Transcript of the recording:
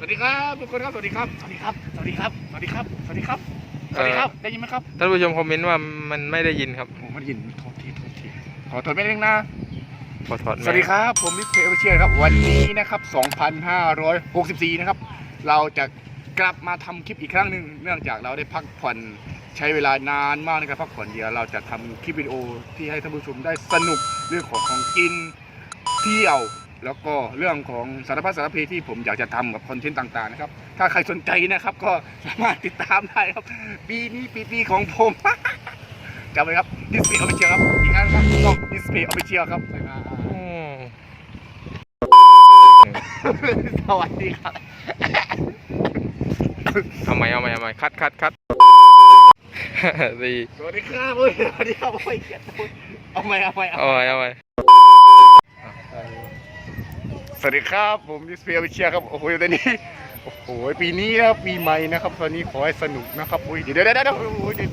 วัสดีครับทุกคนครับ สวัสดีครับ สวัสดีครับ สวัสดีครับ สวัสดีครับ สวัสดีครับ สวัสดีครับ ได้ยินไหมครับ ท่านผู้ชมคอมเมนต์ว่ามันไม่ได้ยินครับผมไม่ได้ยินโทษทีโทษทีขอโทษไม่ได้นะ ขอถอดสวัสดีครับ ผมมิสเตอร์เชียร์ครับ วันนี้นะครับ 2,564 นะครับ เราจะกลับมาทำคลิปอีกครั้งหนึ่งเนื่องจากเราได้พักผ่อนใช้เวลานานมากในการพักผ่อนเดียวเราจะทำคลิปวิดีโอที่ให้ท่านผู้ชมได้สนุกเรื่องของของกินเที่ยว แล้วก็เรื่องของสารพัดสารเพที่ผมอยากจะทำกับคอนเทนต์ต่างๆนะครับ ถ้าใครสนใจนะครับก็สามารถติดตามได้ครับ ปีนี้ปีปีของผมจำไว้ครับดิสเพย์ออฟฟิเชียลครับอีกครั้งครับต้องดิสเพย์ออฟฟิเชียลครับอืมสวัสดีครับเอาใหม่เอาใหม่เอาใหม่คัดคัดคัดดีสวัสดีครับเฮ้ยสวัสดีครับโอ้ยเกลียดพูดเอาใหม่เอาใหม่เอาเอาใหม่ใหม่เอาใหม่ สวัสดีครับผมดิสเพย์วิเชียครับโอ้โหตอนนี้โอ้โหปีนี้นะครับปีใหม่นะครับ ตอนนี้ขอให้สนุกนะครับอุ้ยเดี๋ยวเดี๋ยวเดี๋ยวเดี๋ยวโอ้ยเดี๋ยว